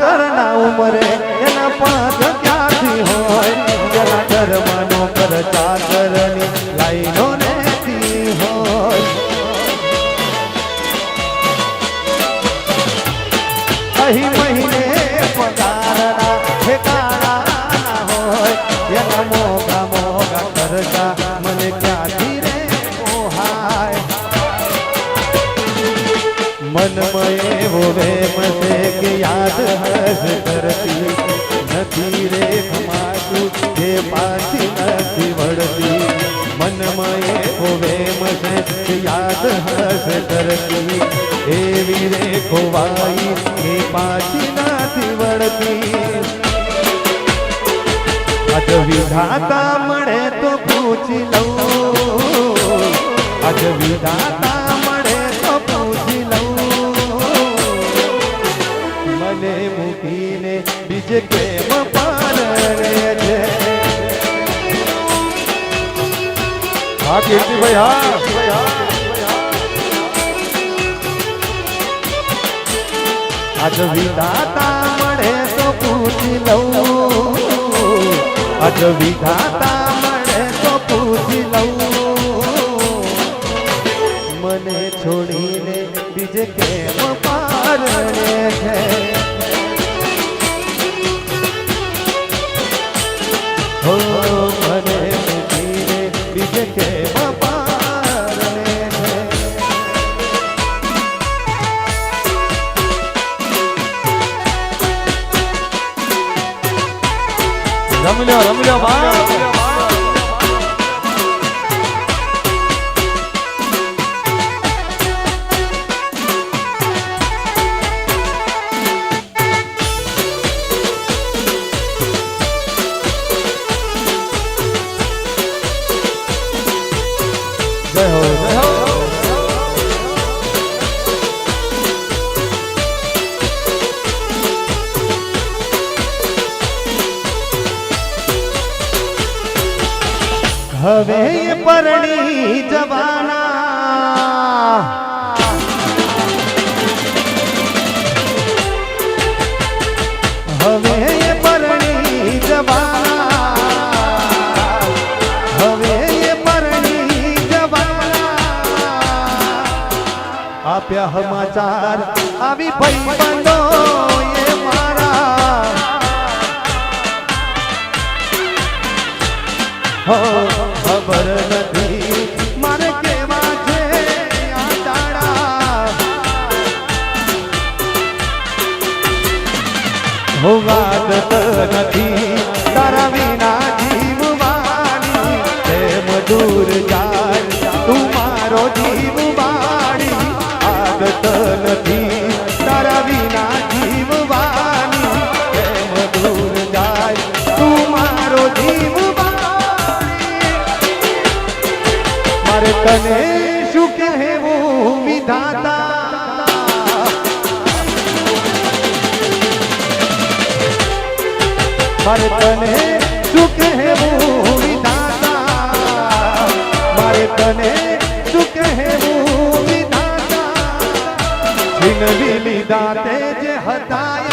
ઘરના ઉમરે, એના પાંચ ક્યાંથી હોય. જેના ઘરમાં નોકર ચાકરની લાઈનો રહેતી રે એવો કે યાદ હસ કરતી નથી રે ખમાતું જે પાછી નથી વળતી મનમાં એવો વેમ છે કે યાદ હસ કરતી એવી રે ખોવાઈ એ પાછી નથી વળતી વિધાતા મળે તો પૂછી લઉં આજ વિધાતા બીજે કેમ પારે છે. હા, કીર્તિભાઈ, હા. આજ વિધાતા મળે તો પૂછી લઉં. આજ વિધાતા મળે તો પૂછી લઉં. મને છોડીને બીજે કેમ પારણે છે. બીજે લો પારણે લો રમલ્યો હવે પરણી જવાના. આપ્યા સમાચાર આવી ભાઈ બંધો એ મારા. હો ખબર નથી તને શું કહેવું, વિધાતા? મારે તને શું કહેવું, વિધાતા? મારે તને શું કહેવું, વિધાતા? છીનવી લીધા તે જે હતા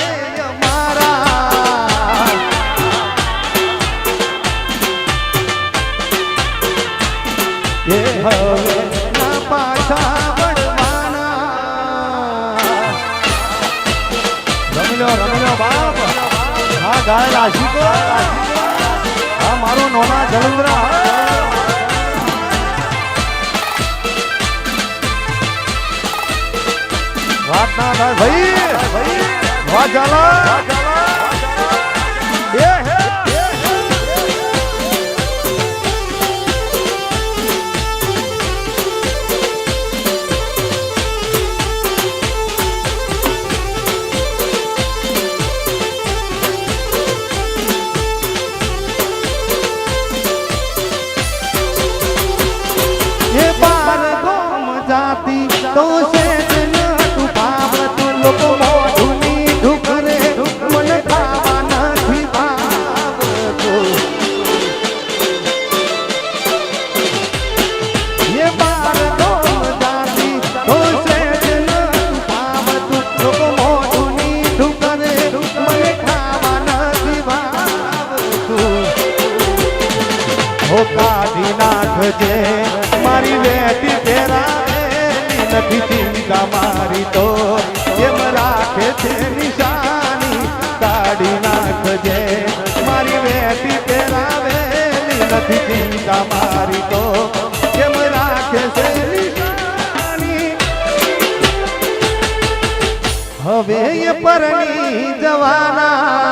બાપ. હા, ગાય આશિકો હા, મારો નોના જલંદ્રા વાત ના થાય. ભાઈ, વાત ચાલો. એ નથી ચિંતા મારી તો. એમ રાખે છે નિશાની, કાઢી નાખજે. મારી વેટી પહેરાવેલી નથી ચિંતા મારી તો. એમ રાખે છે હવે એ પરણી જવાના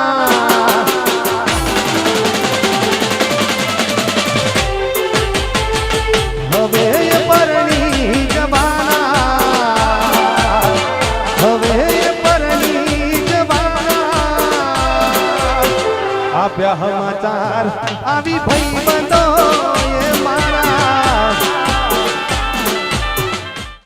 આપ્યા સમાચાર આવી ભાઈ બંધો